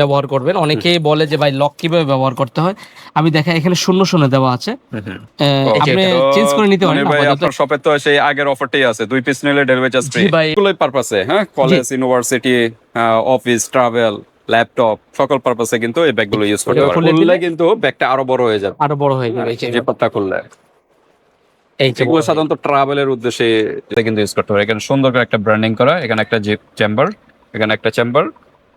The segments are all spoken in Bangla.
ব্যবহার করবেন। অনেকেই বলে যে ভাই লক কীভাবে ব্যবহার করতে হয়? আমি দেখা এখানে শূন্য শূন্য দেওয়া আছে। আপনি চেঞ্জ করে নিতে পারেন ভাই আপনার শপে তো সেই আগের অফারটাই আছে। দুই পিস নিলে ডেলিভারি চার্জ ফ্রি। এগুলোই পারপাসে হ্যাঁ? College university office travel laptop সকল পারপাসে কিন্তু এই ব্যাগগুলো ইউজ করতে পারবেন। খুললে কিন্তু ব্যাগটা আরও বড় হয়ে যাবে। আরও বড় হয়ে যাবে এই যে। পাত্তা খুললে। এই যে এগুলো সাধারণত ট্রাভেলের উদ্দেশ্যে এটা কিন্তু ইউজ করতে পারে এখানে সুন্দর করে একটা ব্র্যান্ডিং করা এখানে একটা জিপ চেম্বার এখানে একটা চেম্বার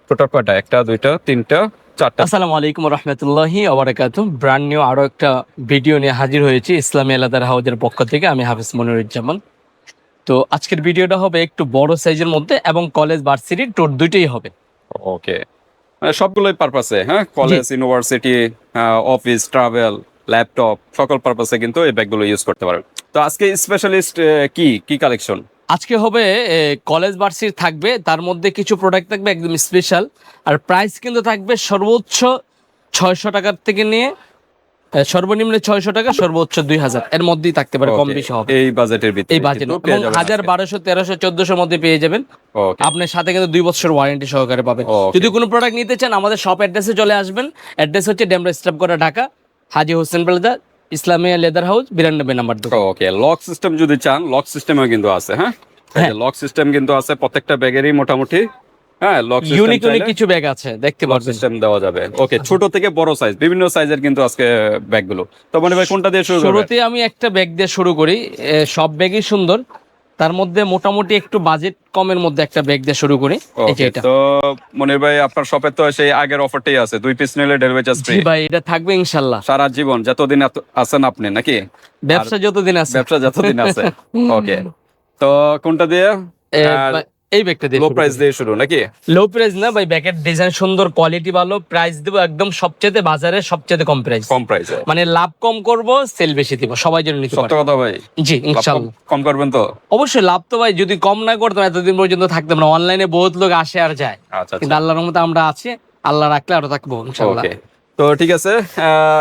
টোটাল কয়টা? একটা দুইটা তিনটা চারটা? আসসালামু আলাইকুম রহমতুল্লাহি আবরাকাতু ব্র্যান্ড নিউ আরও একটা ভিডিও নিয়ে হাজির হয়েছি ইসলামী আলাদার হাউজের পক্ষ থেকে আমি হাফিজ মনিরুজ্জামান। তো আজকের ভিডিওটা হবে একটু বড় সাইজের মধ্যে এবং কলেজ ভার্সিটির টোট দুইটাই হবে। ওকে মানে সবগুলোই পারপাসে হ্যাঁ? College university office travel laptop সকল পারপাসে কিন্তু এই ব্যাগগুলো ইউজ করতে পারেন তো আজকে স্পেশালিস্ট কি? কি কালেকশন আজকে হবে কলেজ ভার্সিটি থাকবে তার মধ্যে কিছু প্রোডাক্ট থাকবে একদম স্পেশাল আর প্রাইস কিন্তু থাকবে সর্বোচ্চ ছয়শো টাকার থেকে নিয়ে সর্বনিম্ন ছয়শো টাকা সর্বোচ্চ দুই হাজার। এর মধ্যেই থাকতে পারে কম বেশি হবে এই বাজেটের ভিতরে এই বাজেট এবং হাজার বারোশো তেরোশো চোদ্দশোর মধ্যে পেয়ে যাবেন। আপনার সাথে কিন্তু দুই বছর ওয়ারেন্টি সহকারে পাবেন। যদি কোনো প্রোডাক্ট নিতে চান আমাদের শপ অ্যাড্রেসে চলে আসবেন। অ্যাড্রেস হচ্ছে ডেমরা স্টাফ করা Dhaka Haji Hossain plaza Islamia leather house বিরানব্বই নাম্বার দোকান। ওকে লক সিস্টেম যদি চান লক সিস্টেমও কিন্তু আছে হ্যাঁ? লক সিস্টেম কিন্তু আছে প্রত্যেকটা ব্যাগেরই মোটামুটি হ্যাঁ? লক ইউনিক ইউনিক কিছু ব্যাগ আছে দেখতে পারবেন। সিস্টেম দেওয়া যাবে। ওকে ছোট থেকে বড় সাইজ বিভিন্ন সাইজের কিন্তু আজকে ব্যাগগুলো। তো মানে ভাই কোনটা দিয়ে শুরু করব শুরুতে আমি একটা ব্যাগ দিয়ে শুরু করি। সব ব্যাগই সুন্দর। তার মধ্যে মোটামুটি একটু বাজেট কমের মধ্যে একটা ব্যাগ দিয়ে শুরু করি। তো মনির ভাই আপনার শপে তো সেই আগের অফারটাই আছে। দুই পিস নিলে ডেলিভারি চার্জ ফ্রি ভাই এটা থাকবে ইনশাআল্লাহ সারা জীবন যতদিন আছেন আপনি নাকি? ব্যবসা যতদিন আছে। ব্যবসা যতদিন আছে। ওকে তো কোনটা দিয়ে? এই ব্যাগটা দিয়ে লো প্রাইস দিয়ে শুরু নাকি? লো প্রাইস না ভাই ব্যাগের ডিজাইন সুন্দর কোয়ালিটি ভালো প্রাইস দেবো একদম সবচেয়ে বাজারে সবচেয়ে কম প্রাইস কম প্রাইসে মানে লাভ কম করব সেল বেশি দিব সবাই যেন নিতে সত্য কথা ভাই। জি ইনশাআল্লাহ কম- করবেন তো? অবশ্যই লাভ তো ভাই যদি কম না করতাম এতদিন পর্যন্ত থাকতাম না। অনলাইনে বহুত লোক আসে আর যায়। আচ্ছা কিন্তু আল্লাহর রহমতে আমরা আছি আল্লাহ রাখলে আরও থাকব ইনশাআল্লাহ তো ঠিক আছে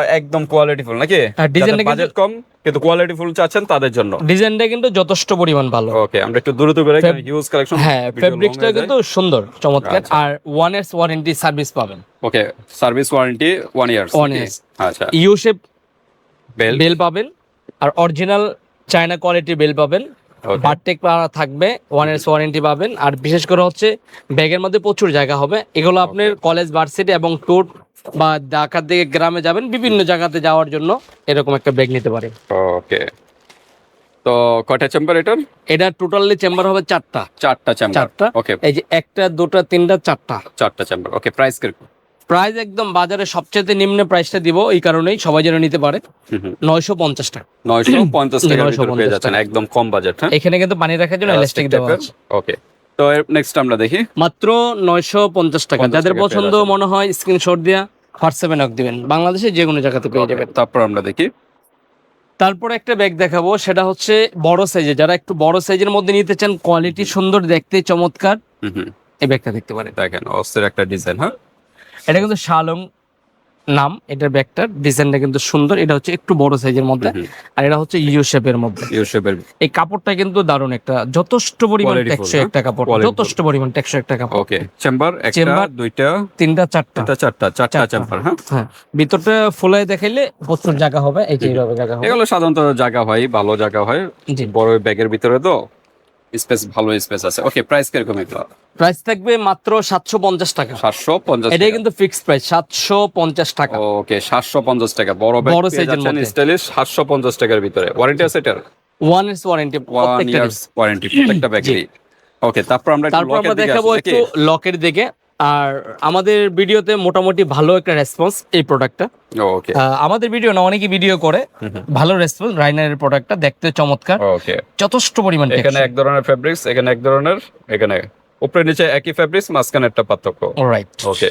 একদম কোয়ালিটিফুল নাকি? হ্যাঁ, design টা কিন্তু- বাজেট কম কিন্তু কোয়ালিটিফুল চাচ্ছেন তাদের জন্য। ডিজাইনটা কিন্তু যথেষ্ট পরিমাণ ভালো। ওকে আমরা একটু দ্রুত করে হিউজ কালেকশন হ্যাঁ ফেব্রিক্সটা কিন্তু সুন্দর চমৎকার। আচ্ছা। আর ওয়ান ইয়ার্স ওয়ারেন্টি সার্ভিস পাবেন। Okay service warranty one years years. আচ্ছা। ইউ শেপ বেল বেল পাবেন আর অরিজিনাল চায়না কোয়ালিটি বেল পাবেন. বারটেক থাকবে ওয়ান ইয়ার্স ওয়ারেন্টি পাবেন। আর বিশেষ করে হচ্ছে ব্যাগের মধ্যে প্রচুর জায়গা হবে। এগুলো আপনার কলেজ ভার্সিটি এবং ট্যুর বা ঢাকার দিকে গ্রামে যাবেন বিভিন্ন জায়গাতে যাওয়ার জন্য এরকম একটা ব্যাগ নিতে পারেন। ওকে তো কটা চেম্বার এটার? এটা টোটালি চেম্বার হবে চারটা। চারটা চেম্বার চারটা। ওকে এই যে একটা দুটা তিনটা চারটা। চারটা চেম্বার ওকে প্রাইস কীরকম? প্রাইস একদম বাজারে সবচেয়ে নিম্ন প্রাইসটা দিব এই কারণেই সবাই যেন নিতে পারে। নয়শো পঞ্চাশ টাকা। নয়শো পঞ্চাশ টাকার ভিতরে 950 পেয়ে যাচ্ছেন টাকা। একদম কম বাজেট হ্যাঁ? এখানে কিন্তু পানি রাখার জন্য এলাস্টিক দেওয়া আছে। ওকে তো নেক্সট আমরা দেখি। মাত্র নয়শো পঞ্চাশ টাকা। যাদের পছন্দ মনে হয় স্ক্রিনশট দিয়া হোয়াটসঅ্যাপে নক দিবেন। বাংলাদেশে যে কোনো জায়গাতে পেয়ে যাবেন। তারপর আমরা দেখি। তারপরে একটা ব্যাগ দেখাবো সেটা হচ্ছে বড় সাইজের যারা একটু বড় সাইজের মধ্যে নিতে চান কোয়ালিটি সুন্দর দেখতে চমৎকার। এই ব্যাগটা দেখতে পারেন। দেখেন অস্থির একটা ডিজাইন হ্যাঁ? এটা কিন্তু শালং নাম এটার ব্যাগটার ডিজাইনটা কিন্তু সুন্দর। এটা হচ্ছে একটু বড় সাইজের মধ্যে আর এটা হচ্ছে ইউ শেপের মধ্যে। ইউ শেপের এই কাপড়টা কিন্তু দারুণ একটা যথেষ্ট পরিমাণ টেকসই? একটা কাপড় যথেষ্ট পরিমাণ টেকসই একটা কাপড়। ওকে চেম্বার একটা দুইটা? তিনটা চারটা। তিনটা চারটা চারটা। চেম্বার হ্যাঁ? হ্যাঁ ভিতরটা ফুলাই দেখাইলে প্রচুর জায়গা হবে এই যে এইভাবে জায়গা হবে। এগুলো সাধারণত জায়গা হয় ভালো জায়গা হয় বড় ব্যাগের ভিতরে তো? স্পেস ভালো স্পেস আছে। ওকে প্রাইস কীরকম এগুলো? প্রাইস থাকবে মাত্র সাতশো পঞ্চাশ টাকা। সাতশো পঞ্চাশ এটাই কিন্তু ফিক্সড প্রাইস সাতশো পঞ্চাশ টাকা। ওকে সাতশো পঞ্চাশ টাকা। বড় বড় যাচ্ছেন মধ্যে। স্টাইলিশ সাতশো পঞ্চাশ টাকার ভিতরে। ওয়ারেন্টি আছে এটার? One years warranty one years warranty প্রত্যেকটা ব্যাগেরই ওকে তারপর আমরা তারপর আমরা দেখাবো একটু লকের দিকে। আর আমাদের ভিডিওতে মোটামুটি ভালো একটা রেসপন্স এই প্রোডাক্টটা ওকে আমাদের ভিডিও না অনেকই ভিডিও করে। ভালো রেসপন্স রাইনারের প্রোডাক্টটা দেখতে চমৎকার। ওকে যথেষ্ট পরিমাণ এখানে এক ধরনের ফেব্রিক্স এখানে এক ধরনের এখানে উপরে নিচে একই ফেব্রিক্স মাঝখানে একটা পার্থক্য। রাইট ওকে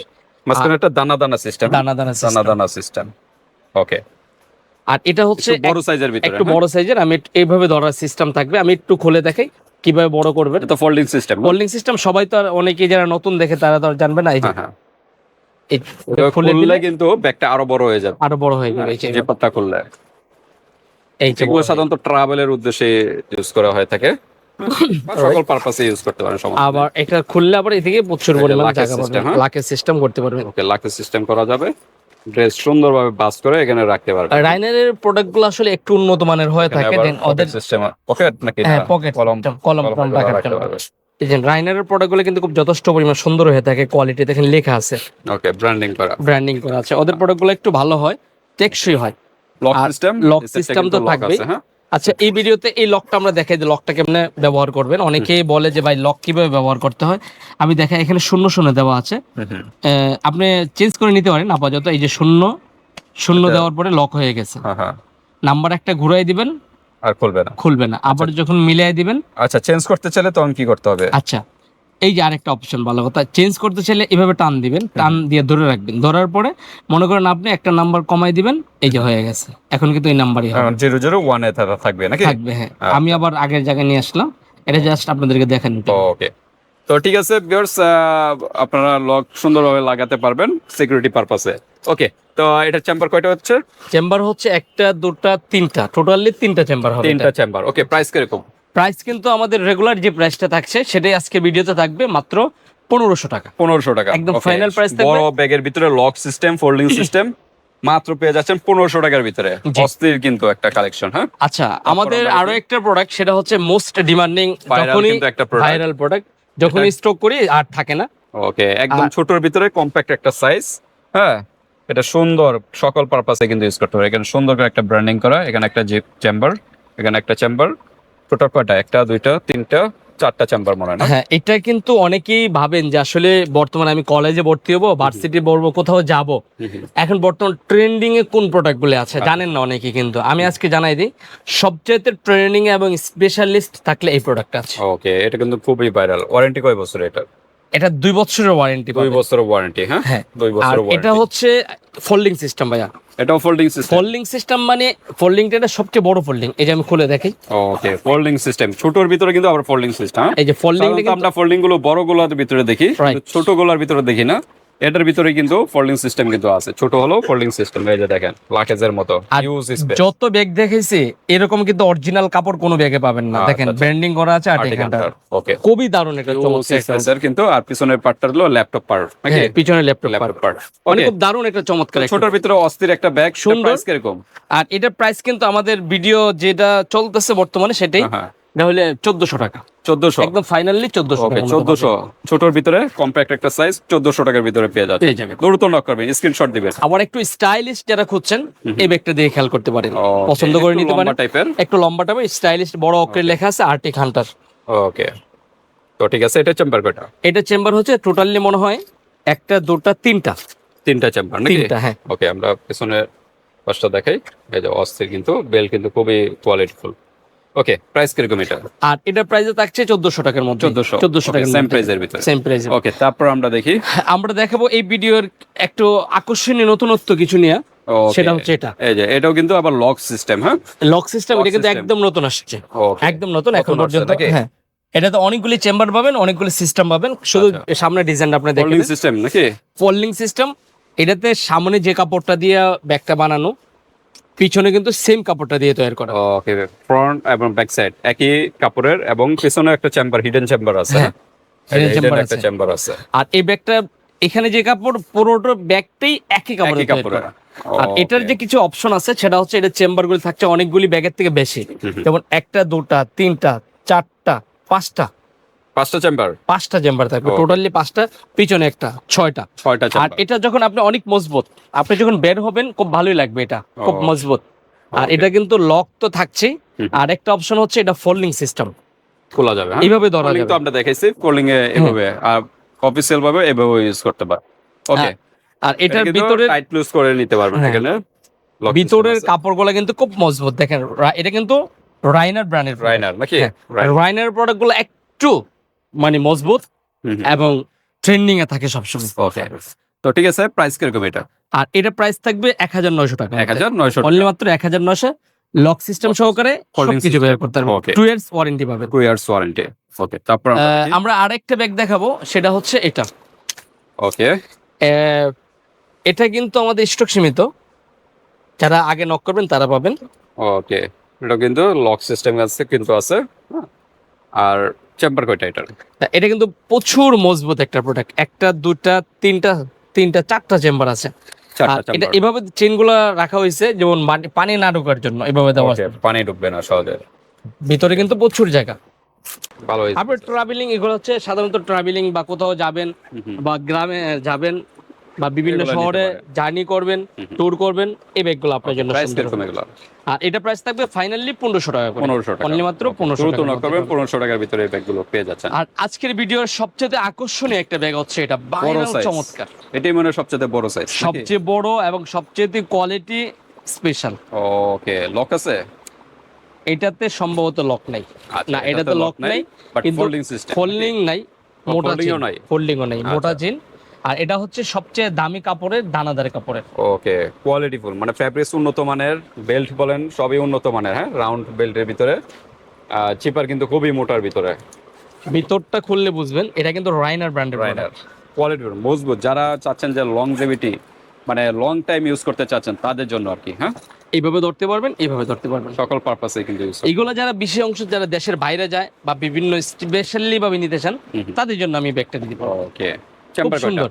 মাঝখানে একটা দানা দানা সিস্টেম দানা দানা দানা দানা সিস্টেম ওকে আর এটা হচ্ছে বড় সাইজের ভিতরে একটু বড় সাইজের আমি এইভাবে ধরার সিস্টেম থাকবে আমি একটু খুলে দেখাই। কীভাবে বড় করবেন? এটা ফোল্ডিং সিস্টেম হোল্ডিং সিস্টেম সবাই তো আর অনেকেই যারা নতুন দেখে তারা তো আর জানবে না এই যে হ্যাঁ হ্যাঁ। খুললে কিন্তু ব্যাগটা আরও বড় হয়ে যাবে। আরও বড় হয়ে যাবে এই যে যে খুললে। এই সাধারণত ট্রাভেলের উদ্দেশ্যে ইউজ করা হয়ে থাকে। সকল পারপাসে ইউজ করতে পারেন সমস্যা আবার এটা খুললে আবার এদিকে প্রচুর পরিমাণে জায়গা পাবেন হ্যাঁ? লাকের সিস্টেম করতে পারবেন। ওকে লাকের সিস্টেম করা যাবে। ড্রেস সুন্দরভাবে বাস করে এখানে রাখতে পারবে। রাইনারের প্রোডাক্টগুলো আসলে একটু উন্নত মানের হয়ে থাকে দেন ওদের সিস্টেম পকেট নাকি? হ্যাঁ পকেট কলম কলম কলম কলম রাখতে পারবে। দেখেন রাইনারের প্রোডাক্টগুলো কিন্তু খুব যথেষ্ট পরিমাণ সুন্দর হয়ে থাকে কোয়ালিটি দেখেন লেখা আছে। ওকে ব্র্যান্ডিং করা। ব্র্যান্ডিং করা আছে। ওদের প্রোডাক্টগুলো একটু ভালো হয় টেকসই হয়। লক সিস্টেম লক সিস্টেম তো থাকবেই। আচ্ছা এই ভিডিওতে এই লকটা আমরা দেখাই যে লকটা কেমনে ব্যবহার করবেন। অনেকেই বলে যে ভাই লক কীভাবে ব্যবহার করতে হয়? আমি দেখাই এখানে শূন্য শূন্য দেওয়া আছে। আপনি চেঞ্জ করে নিতে পারেন আপাতত। এই যে শূন্য শূন্য দেওয়ার পরে লক হয়ে গেছে। হ্যাঁ হ্যাঁ। নাম্বার একটা ঘুরাই দিবেন আর খুলবে না। খুলবে না। আবার যখন মিলিয়ে দিবেন আচ্ছা চেঞ্জ করতে চাইলে তখন কি করতে হবে? আচ্ছা। এই যে আরেকটা অপশন ভালো কথা চেঞ্জ করতে চাইলে এভাবে টান দিবেন টান দিয়ে ধরে রাখবেন। ধরার পরে মনে করেন আপনি একটা নাম্বার কমাই দিবেন এই যে হয়ে গেছে। এখন কিন্তু এই নাম্বারই হবে। জিরো জিরো ওয়ানে থাকবে নাকি? থাকবে হ্যাঁ। আমি আবার আগের জায়গায় নিয়ে আসলাম এটা জাস্ট আপনাদেরকে দেখেন ওকে তো ঠিক আছে ভিউয়ার্স আপনারা লক সুন্দরভাবে লাগাতে পারবেন সিকিউরিটি পারপাসে ওকে তো এটা চেম্বার কয়টা হচ্ছে? চেম্বার হচ্ছে একটা দুটা তিনটা। টোটালি তিনটা চেম্বার হবে তিনটা চেম্বার ওকে প্রাইস কীরকম? প্রাইস কিন্তু আমাদের রেগুলার যে প্রাইসটা থাকছে সেটাই আজকে ভিডিওতে থাকবে মাত্র পনেরোশো টাকা। পনেরোশো টাকা। একদম price থাকবে। বড় ব্যাগের ভিতরে লক সিস্টেম ফোল্ডিং সিস্টেম মাত্র পেয়ে যাচ্ছেন পনেরোশো টাকার ভিতরে। অস্থির কিন্তু একটা কালেকশন হ্যাঁ? আচ্ছা আমাদের আরও একটা প্রোডাক্ট সেটা হচ্ছে মোস্ট ডিমান্ডিং যখনই একটা ভাইরাল প্রোডাক্ট যখনই স্টক করি আর থাকে না। ওকে একদম ছোটর ভিতরে কম্প্যাক্ট একটা সাইজ হ্যাঁ? এটা সুন্দর সকল পারপাসে কিন্তু ইউজ করতে পারে এখানে সুন্দর করে একটা ব্র্যান্ডিং করা এখানে একটা জিপ চেম্বার এখানে একটা চেম্বার টোটাল কয়টা? একটা দুইটা তিনটা চারটা চেম্বার মনে হয় হ্যাঁ এটা কিন্তু অনেকেই ভাবেন যে আসলে বর্তমানে আমি কলেজে ভর্তি হব ভার্সিটি পড়ব কোথাও যাব। এখন বর্তমান ট্রেন্ডিং এ কোন প্রোডাক্টগুলো আছে? জানেন না অনেকে কিন্তু। আমি আজকে জানাই দিই সবচেয়ে ট্রেন্ডিং এবং স্পেশালিস্ট থাকলে এই প্রোডাক্ট আছে। ওকে এটা কিন্তু খুবই ভাইরাল ওয়ারেন্টি কয় বছর এটা? এটা দুই বছরের ওয়ারেন্টি দুই বছরের ওয়ারেন্টি হ্যাঁ? হ্যাঁ। দুই বছরের এটা হচ্ছে ফোল্ডিং সিস্টেম ভাইয়া। এটাও ফোল্ডিং সিস্টেম ফোল্ডিং সিস্টেম মানে ফোল্ডিংটা এটা সবচেয়ে বড় ফোল্ডিং এই যে আমি খুলে দেখি। ওকে ফোল্ডিং সিস্টেম ছোটর ভিতরে কিন্তু আবার ফোল্ডিং সিস্টেম এই যে ফোল্ডিং আমরা ফোল্ডিংগুলো বড়গুলোর ভিতরে দেখি। ছোটগুলোর ভিতরে দেখি না। এটার ভিতরে কিন্তু ফোল্ডিং সিস্টেম কিন্তু আছে। ছোট হলো ফোল্ডিং সিস্টেম এই যে দেখেন লাকেজের মতো। ইউজ স্পেস যত ব্যাগ দেখেছি এরকম কিন্তু অরিজিনাল কাপড় কোনো ব্যাগে পাবেন না। আচ্ছা, দেখেন আচ্ছা। ব্র্যান্ডিং করা আছে আর এখানটা ওকে খুবই দারুণ একটা চমৎকার স্যার কিন্তু আর পিছনের পার্টটা হলো ল্যাপটপ পার্ট নাকি? পিছনে ল্যাপটপ পার্ট ওকে খুব দারুণ একটা চমৎকার ছোটর ভিতরে অস্থির একটা ব্যাগ সুন্দর। প্রাইস কীরকম? আর এটার প্রাইস কিন্তু আমাদের ভিডিও যেটা চলতেছে বর্তমানে সেটাই। এটা হলে চোদ্দশো টাকা। 1400 একদম ফাইনালি চোদ্দশো ওকে 1400 ছোটর ভিতরে কম্প্যাক্ট একটা সাইজ 1400 টাকার ভিতরে পেয়ে যাচ্ছে পেয়ে যাবে দ্রুত নক করবেন স্ক্রিনশট দিবেন। আবার একটু স্টাইলিশ যারা খুঁজছেন এই ব্যাগটা দিয়ে খেয়াল করতে পারেন। পছন্দ করে নিতে পারেন। টাইপের একটু লম্বা টাইপের স্টাইলিশ বড় অক্ষরে লেখা আছে আর্টিক হান্টার ওকে তো ঠিক আছে এটা চেম্বার কয়টা? এটা চেম্বার হচ্ছে টোটালি মনে হয় একটা দুটা তিনটা। তিনটা চেম্বার নাকি? তিনটা হ্যাঁ। ওকে আমরা পিছনে পাঁচটা দেখাই। এই যে অস্থির কিন্তু বেল কিন্তু খুবই কোয়ালিটিফুল ওকে প্রাইস কীরকম এটা আর এটার প্রাইস থাকছে চোদ্দশো টাকার মধ্যে। 1400 চোদ্দশো টাকার সেম প্রাইসের ভিতরে। সেম প্রাইস ওকে তারপর আমরা দেখি। আমরা দেখাবো এই ভিডিওর একটু আকর্ষণীয় নতুনত্ব কিছু নিয়ে। সেটা হচ্ছে এটা। এই যে এটাও কিন্তু আবার লক সিস্টেম হ্যাঁ? লক সিস্টেম এটা কিন্তু একদম নতুন আসছে। একদম নতুন এখন পর্যন্ত। হ্যাঁ। এটাতে অনেকগুলি চেম্বার পাবেন অনেকগুলি সিস্টেম পাবেন। শুধু আচ্ছা। সামনে ডিজাইন আপনি দেখেন সিস্টেম নাকি? ফোল্ডিং সিস্টেম এটাতে সামনে যে কাপড়টা দিয়ে ব্যাগটা বানানো পিছনে কিন্তু সেম কাপড়টা দিয়ে তৈরি করা। ওকে ফ্রন্ট এবং ব্যাক সাইড একই কাপড়ের এবং পিছনে একটা চেম্বার হিডেন চেম্বার আছে হ্যাঁ, এই যে hidden hidden chamber একটা। চেম্বার আছে। আর এই ব্যাগটা এখানে যে কাপড় পুরোটা ব্যাগটাই একই কাপড়ের কাপড়ের আর এটার যে কিছু অপশন আছে সেটা হচ্ছে এটা চেম্বার গুলি থাকছে অনেকগুলি ব্যাগের থেকে বেশি। যেমন একটা দুটা তিনটা চারটা পাঁচটা। পাঁচটা চেম্বার পাঁচটা চেম্বার থাকবে। টোটালি পাঁচটা পিছনে একটা ছয়টা। ছয়টা আর এটা যখন আপনি অনেক মজবুত আপনি যখন বের হবেন খুব ভালোই লাগবে এটা খুব. মজবুত। আর এটা কিন্তু লক তো থাকছেই। আর একটা অপশন হচ্ছে এটা ফোল্ডিং সিস্টেম খোলা যাবে হ্যাঁ? এইভাবে ধরা যাবে তো আমরা দেখাইছি ফোল্ডিং এ এভাবে আর অফিসিয়াল ভাবে এভাবে ইউজ করতে পারে। ওকে আর এটার ভিতরে টাইট ক্লোজ করে নিতে পারবেন হ্যাঁ। এখানে। ভিতরের কাপড়গুলো কিন্তু খুব মজবুত। দেখেন এটা কিন্তু রাইনার ব্র্যান্ডের রাইনার নাকি? হ্যাঁ। রাইনার প্রোডাক্টগুলো একটু মানে মজবুত। এবং ট্রেন্ডিং এ থাকে সবসময়। ওকে তো ঠিক আছে প্রাইস কীরকম এটা? আর এটা প্রাইস থাকবে এক হাজার নয়শো টাকা। এক হাজার নয়শো অনলি মাত্র এক হাজার নয়শো লক সিস্টেম সহকারে Folding কিছু বের করতে টু ইয়ার্স ওয়ারেন্টি পাবেন। টু ইয়ার্স ওয়ারেন্টি ওকে তারপর আমরা আরেকটা ব্যাগ দেখাবো সেটা হচ্ছে এটা। ওকে এটা কিন্তু আমাদের স্টক সীমিত। যারা আগে নক করবেন তারা পাবেন। ওকে এটা কিন্তু লক সিস্টেম আছে কিন্তু আছে আর চেম্বার কয়টা এটার? এটা কিন্তু প্রচুর মজবুত একটা প্রোডাক্ট একটা দুটা তিনটা তিনটা চারটা চেম্বার আছে। এটা এভাবে চেনগুলো রাখা হয়েছে যেমন পানি না ঢোকার জন্য এভাবে দেওয়া আছে। পানি ঢুকবে না সহজে। ভিতরে কিন্তু প্রচুর জায়গা। ভালো হয়েছে। আপনার ট্রাভেলিং এগুলো হচ্ছে সাধারণত ট্রাভেলিং বা কোথাও যাবেন। বা গ্রামে যাবেন বা বিভিন্ন শহরে জার্নি করবেন। ট্যুর করবেন এই ব্যাগগুলো আপনার জন্য আর এটা প্রাইস থাকবে ফাইনালি পনেরোশো টাকা পনেরোশো টাকা। অনলি মাত্র পনেরোশো নক করবেন পনেরোশো টাকার ভিতরে এই ব্যাগগুলো পেয়ে যাচ্ছেন। আর আজকের ভিডিওর সবচেয়ে আকর্ষণীয় একটা ব্যাগ হচ্ছে এটা বড় চমৎকার। এটাই মনে সবচেয়ে বড় সাইজ সবচেয়ে বড় এবং সবচেয়ে কোয়ালিটি স্পেশাল ওকে লক আছে? এটাতে সম্ভবত লক নাই। আচ্ছা, না এটাতে লক নাই কিন্তু ফোল্ডিং নাই মোটা চেন নাই? ফোল্ডিংও নাই মোটা। চেন আর এটা হচ্ছে সবচেয়ে দামি কাপড়ের দানাদার কাপড়ের। ওকে কোয়ালিটিফুল মানে ফ্যাব্রিক্স উন্নত মানের বেল্ট বলেন সবই উন্নত মানের হ্যাঁ? রাউন্ড বেল্টের ভিতরে। চিপার কিন্তু খুবই মোটার ভিতরে। ভিতরটা খুললে বুঝবেন এটা কিন্তু রাইনার ব্র্যান্ডের রাইডার কোয়ালিটিফুল মজবুত। যারা চাচ্ছেন যে লংজেভিটি মানে লং টাইম ইউজ করতে চাচ্ছেন তাদের জন্য আর কি হ্যাঁ? এইভাবে ধরতে পারবেন এইভাবে ধরতে পারবেন। সকল পারপাসে কিন্তু ইউজ এইগুলো যারা বিশেষ অংশ যারা দেশের বাইরে যায় বা বিভিন্ন স্পেশালি ভাবে নিতে চান। তাদের জন্য আমি ব্যাগটা দিতে পারব। ওকে চেম্বার সুন্দর।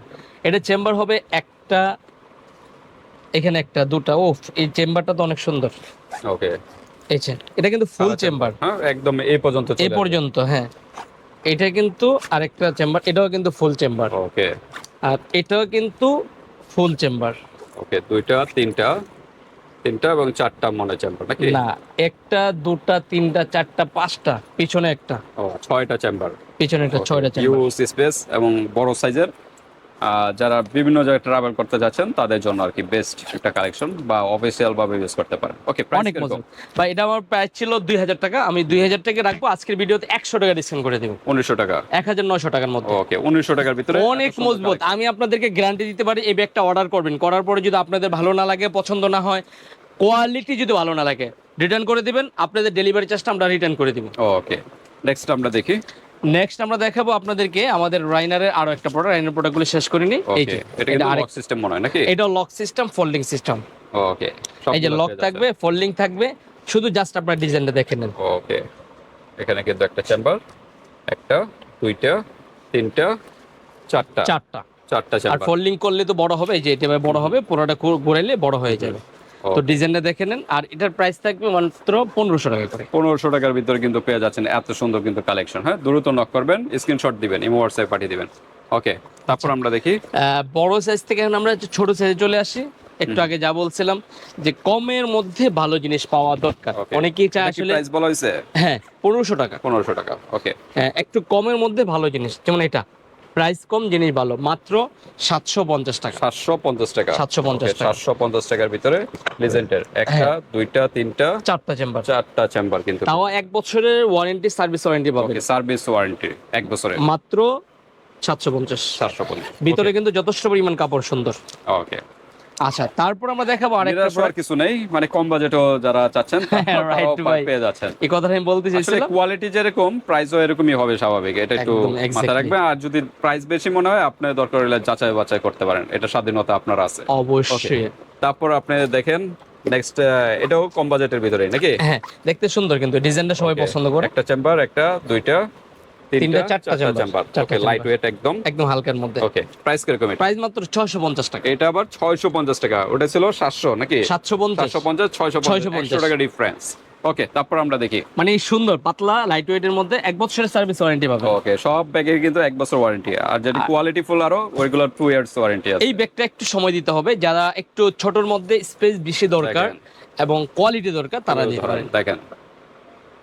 এটা চেম্বার হবে একটা এখানে একটা দুটা। ও এই চেম্বারটা তো অনেক সুন্দর। ওকে। এই এটা কিন্তু ফুল চেম্বার। হ্যাঁ একদম এই পর্যন্ত এই পর্যন্ত হ্যাঁ। এটা কিন্তু আরেকটা চেম্বার এটাও কিন্তু ফুল চেম্বার। ওকে। আর এটাও কিন্তু ফুল চেম্বার। ওকে দুইটা তিনটা তিনটা এবং চারটা মনে চেম্বার নাকি? না একটা দুটা তিনটা চারটা পাঁচটা পিছনে একটা। ও ছয়টা চেম্বার। পিছনে একটা ছয়টা ইউজ স্পেস এবং বড় সাইজের যারা বিভিন্ন জায়গায় ট্রাভেল করতে যাচ্ছেন তাদের জন্য আর কি বেস্ট একটা কালেকশন বা অফিসিয়াল ভাবে ইউজ করতে পারেন। ওকে অনেক ভাই এটা আমার প্রাইস ছিল দুই হাজার টাকা। আমি দুই হাজার টাকা রাখব। আজকের ভিডিওতে একশো টাকা ডিসকাউন্ট করে দেবো। উনিশশো টাকা। এক হাজার নয়শো টাকার মধ্যে। ওকে উনিশশো টাকার ভিতরে অনেক মজবুত। আমি আপনাদেরকে গ্যারান্টি দিতে পারি এই ব্যাগটা অর্ডার করবেন। করার পরে যদি আপনাদের ভালো না লাগে পছন্দ না হয় কোয়ালিটি যদি ভালো না লাগে রিটার্ন করে দিবেন। আপনাদের ডেলিভারি চার্জটা আমরা রিটার্ন করে দিব। ওকে নেক্সট আমরা দেখি। নেক্সট আমরা দেখাবো আপনাদেরকে আমাদের রাইনারের আরও একটা প্রোডাক্ট রাইনার প্রোডাক্টগুলো শেষ করে নিই এই যে এটা লক সিস্টেম মনে হয় নাকি? এটা lock system folding system okay এই যে লক থাকবে ফোল্ডিং থাকবে শুধু জাস্ট আপনার ডিজাইনটা দেখে নেন। ওকে এখানে কিন্তু একটা চেম্বার একটা দুইটা তিনটা চারটা। চারটা। চারটা চেম্বার আর ফোল্ডিং করলে তো বড় হবে এই যে এটা বড় হবে পুরোটা ঘুরাইলে বড় হয়ে যাবে। তো ডিজাইনটা দেখে নেন। আর এটার প্রাইস থাকবে মাত্র পনেরোশো টাকা করে। পনেরোশো টাকার ভিতরে কিন্তু পেয়ে যাচ্ছেন এত সুন্দর কিন্তু কালেকশন হ্যাঁ? দ্রুত নক করবেন স্ক্রিনশট দিবেন ইমো হোয়াটসঅ্যাপ পাঠিয়ে দিবেন। ওকে তারপর আমরা দেখি। বড় সাইজ থেকে এখন আমরা ছোট সাইজে চলে আসি। একটু আগে যা বলছিলাম যে কমের মধ্যে ভালো জিনিস পাওয়া দরকার। অনেকেই চায় আসলে প্রাইস বলা হয়েছে? হ্যাঁ পনেরোশো টাকা। পনেরোশো টাকা ওকে হ্যাঁ একটু কমের মধ্যে ভালো জিনিস যেমন এটা। প্রাইস কম জিনিস ভালো। মাত্র সাতশো পঞ্চাশ টাকা। সাতশো পঞ্চাশ টাকা। 750 টাকা। সাতশো পঞ্চাশ টাকার ভিতরে লিজেন্টের একটা হ্যাঁ। দুইটা তিনটা চারটা চেম্বার চারটা চেম্বার কিন্তু। তাও এক বছরের ওয়ারেন্টি সার্ভিস ওয়ারেন্টি পাবেন। সার্ভিস ওয়ারেন্টি এক বছরে মাত্র সাতশো পঞ্চাশ। সাতশো পঞ্চাশ। ভিতরে কিন্তু যথেষ্ট পরিমাণ কাপড় সুন্দর। ওকে আচ্ছা তারপর আমরা দেখাবো আরেকটা হওয়ার কিছু নেই মানে কম বাজেটও যারা চাচ্ছেন। পেয়ে যাচ্ছেন। এই কথাটা আমি বলতে চাইছিলাম কোয়ালিটি যেরকম প্রাইসও এরকমই হবে স্বাভাবিক এটা একটু মাথায় রাখবেন। আর যদি প্রাইস বেশি মনে হয় আপনি দরকার হলে যাচাই বাছাই করতে পারেন এটা স্বাধীনতা আপনার আছে। অবশ্যই। তারপর আপনি দেখেন নেক্সট এটাও কম বাজেটের ভিতরে নাকি? হ্যাঁ দেখতে সুন্দর কিন্তু ডিজাইনটা সবাই পছন্দ করে। একটা চেম্বার একটা দুইটা। তিনটা চারটা চারটা ওকে লাইট ওয়েট একদম। একদম হালকার মধ্যে। ওকে প্রাইস কীরকম প্রাইস মাত্র ছয়শো পঞ্চাশ টাকা। এটা আবার ছয়শো পঞ্চাশ টাকা। ওটা ছিল সাতশো নাকি? সাতশো পঞ্চাশ। সাতশো পঞ্চাশ ছয়শো পঞ্চাশ 650 টাকা ডিফারেন্স ওকে তারপর আমরা দেখি। মানে সুন্দর পাতলা লাইট ওয়েটের মধ্যে এক বছরের সার্ভিস ওয়ারেন্টি পাবে ওকে সব ব্যাগের কিন্তু এক বছর ওয়ারেন্টি আর যেটি কোয়ালিটি ফুল আরও ওইগুলোর টু ইয়ার্স ওয়ারেন্টি আছে। এই ব্যাগটা একটু সময় দিতে হবে। যারা একটু ছোটর মধ্যে স্পেস বেশি দরকার এবং কোয়ালিটি দরকার তারা দিতে পারেন। দেখেন।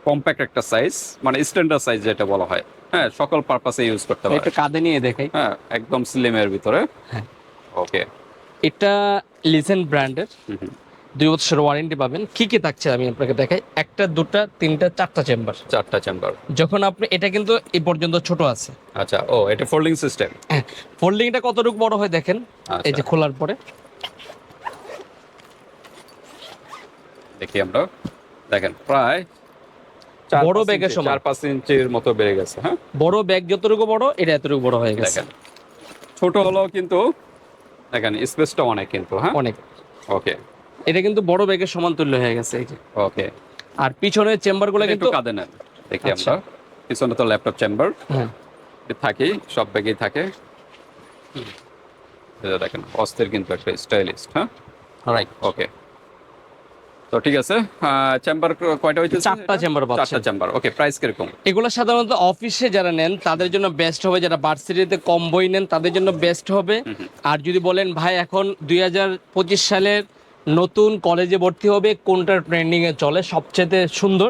কম্প্যাক্ট একটা সাইজ মানে স্ট্যান্ডার্ড সাইজ যেটা বলা হয়। হ্যাঁ সকল পারপাসে ইউজ করতে পারে। একটু কাঁধে নিয়ে দেখাই। হ্যাঁ একদম স্লিমের ভিতরে। হ্যাঁ। ওকে এটা লিজেন্ড ব্র্যান্ডের দুই বছরের ওয়ারেন্টি পাবেন। কি কি থাকছে আমি আপনাকে দেখাই। একটা দুটা তিনটা চারটা চেম্বার চারটা চেম্বার যখন আপনি এটা কিন্তু এই পর্যন্ত ছোট আছে। আচ্ছা ও এটা ফোল্ডিং সিস্টেম ফোল্ডিংটা কতটুকু বড় হয় দেখেন। আচ্ছা। এই যে খোলার পরে। দেখি আমরা। দেখেন প্রায় বড় ব্যাগের সমান। চার পাঁচ ইঞ্চির মতো বেড়ে গেছে হ্যাঁ? বড় ব্যাগ যতটুকু বড় এটা এতটুকু বড় হয়ে গেছে। ছোট হলেও কিন্তু দেখেন স্পেসটা অনেক কিন্তু হ্যাঁ? অনেক। ওকে এটা কিন্তু বড় ব্যাগের সমান তুল্য হয়ে গেছে এই যে। ওকে আর পিছনের চেম্বারগুলো একটু কিন্তু কাঁদে নেন দেখি আচ্ছা। আমরা। পিছনে তো ল্যাপটপ চেম্বার হ্যাঁ। থাকেই সব ব্যাগেই থাকে। দেখেন অস্থির কিন্তু একটা স্টাইলিস্ট হ্যাঁ? রাইট ওকে তো ঠিক আছে চেম্বার কয়টা হইতেছে চারটা পাচ্ছেন। চারটা চেম্বার ওকে প্রাইস কীরকম? এগুলো সাধারণত অফিসে যারা নেন তাদের জন্য বেস্ট হবে যারা ভার্সিটিতে কম বই নেন তাদের জন্য বেস্ট হবে। আর যদি বলেন ভাই এখন দুই হাজার পঁচিশ সালের নতুন কলেজে ভর্তি হবে কোনটার ট্রেন্ডিং এ চলে? সবচেয়ে সুন্দর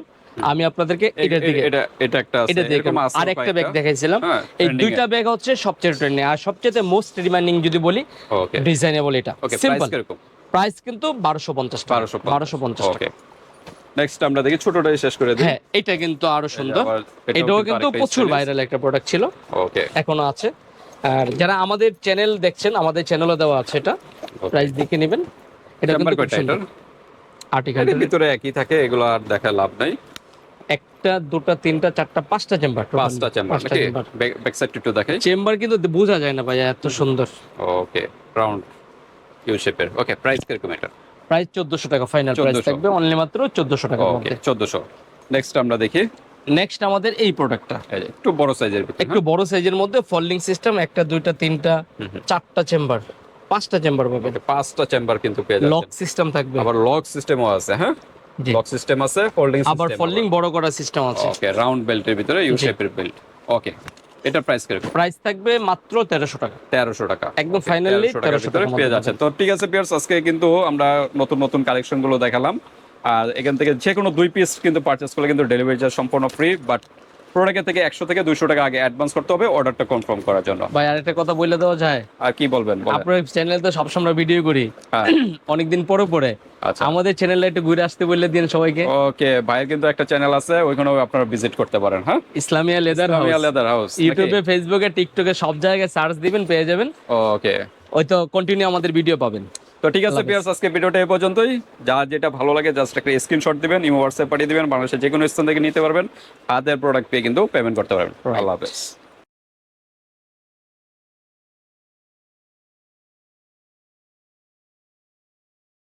আমি আপনাদেরকে এটা দিকে এটা এটা একটা আছে এটা আছে আর একটা ব্যাগ দেখাইছিলাম। হ্যাঁ, এই দুইটা ব্যাগ হচ্ছে সবচেয়ে ট্রেন্ডিং আর সবচেয়ে মোস্ট ডিমান্ডিং যদি বলি ডিজাইনেবল এটা। সিম্পল প্রাইস কিন্তু বারোশো পঞ্চাশ বারোশো বারোশো পঞ্চাশ টাকা। নেক্সট আমরা দেখি ছোটটাই শেষ করে দিই। হ্যাঁ এটা কিন্তু আরও সুন্দর। এটাও কিন্তু প্রচুর ভাইরাল একটা প্রোডাক্ট ছিল। ওকে। এখনও আছে। আর যারা আমাদের চ্যানেল দেখছেন আমাদের চ্যানেলও দেওয়া আছে এটা। প্রাইস দেখে নেবেন। এটা কিন্তু খুব সুন্দর। ভিতরে একই থাকে এগুলো আর দেখা লাভ নাই। একটা দুটো তিনটা চারটা পাঁচটা চেম্বার পাঁচটা চেম্বার ব্যাক সাইড একটু দেখাই। চেম্বার কিন্তু বোঝা যায় না ভাইয়া এত সুন্দর। ওকে রাউন্ড ইউ শেপের ওকে প্রাইস কীরকম এটা প্রাইস চোদ্দশো টাকা ফাইনাল প্রাইস থাকবে অনলি মাত্র চোদ্দশো টাকার ওকে মধ্যে চোদ্দশো। নেক্সট আমরা দেখি। নেক্সট আমাদের এই প্রোডাক্টটা একটু বড় সাইজের একটু বড় সাইজের মধ্যে ফোল্ডিং সিস্টেম একটা দুইটা তিনটা চারটা চেম্বার পাঁচটা চেম্বার পাবে। হ্যাঁ? পাঁচটা চেম্বার কিন্তু পেয়ে লক সিস্টেম থাকবে। আবার লক সিস্টেমও আছে হ্যাঁ? লক সিস্টেম আছে ফোল্ডিং আবার ফোল্ডিং বড় করা সিস্টেম আছে। ওকে রাউন্ড বেল্টের ভিতরে ইউ শেপের বেল্ট ওকে এটা প্রাইস কীরকম? প্রাইস থাকবে মাত্র তেরোশো টাকা। তেরোশো টাকা। একদম ফাইনালি finally 1300 টাকা 1300 পেয়ে যাচ্ছেন। তো ঠিক আছে পিয়ার্স আজকে কিন্তু আমরা নতুন নতুন কালেকশনগুলো দেখালাম। আর এখান থেকে যে কোনো দুই পিস কিন্তু পারচেস করলে কিন্তু ডেলিভারি চার্জ সম্পূর্ণ ফ্রি বাট প্রোডাক্টের থেকে একশো থেকে দুইশো টাকা আগে অ্যাডভান্স করতে হবে অর্ডারটা কনফার্ম করার জন্য। ভাই আরেকটা কথা বলে দেওয়া যায়। আর কি বলবেন আপনার চ্যানেল তো সবসময় ভিডিও করি। হ্যাঁ। অনেকদিন পরে পরে আচ্ছা। আমাদের চ্যানেলটা একটু ঘুরে আসতে বললে দিন সবাইকে। ওকে ভাইয়ের কিন্তু একটা চ্যানেল আছে ওইখানেও আপনারা ভিজিট করতে পারেন হ্যাঁ? Islamia leather house leather house ইউটিউবে ফেসবুকে টিকটকে সব জায়গায় সার্চ দিবেন পেয়ে যাবেন। ওকে। ওই তো কন্টিনিউ আমাদের ভিডিও পাবেন। তো ঠিক আছে পিয়ার্স আজকে ভিডিওটা এই পর্যন্তই। যা যেটা ভালো লাগে জাস্ট একটা স্ক্রিনশট দিবেন ইমো হোয়াটসঅ্যাপ পাঠিয়ে দিবেন বাংলাদেশের যে কোনো স্থান থেকে নিতে পারবেন। আদার প্রোডাক্ট পেয়ে কিন্তু পেমেন্ট করতে পারবেন। আল্লাহ হাফেজ।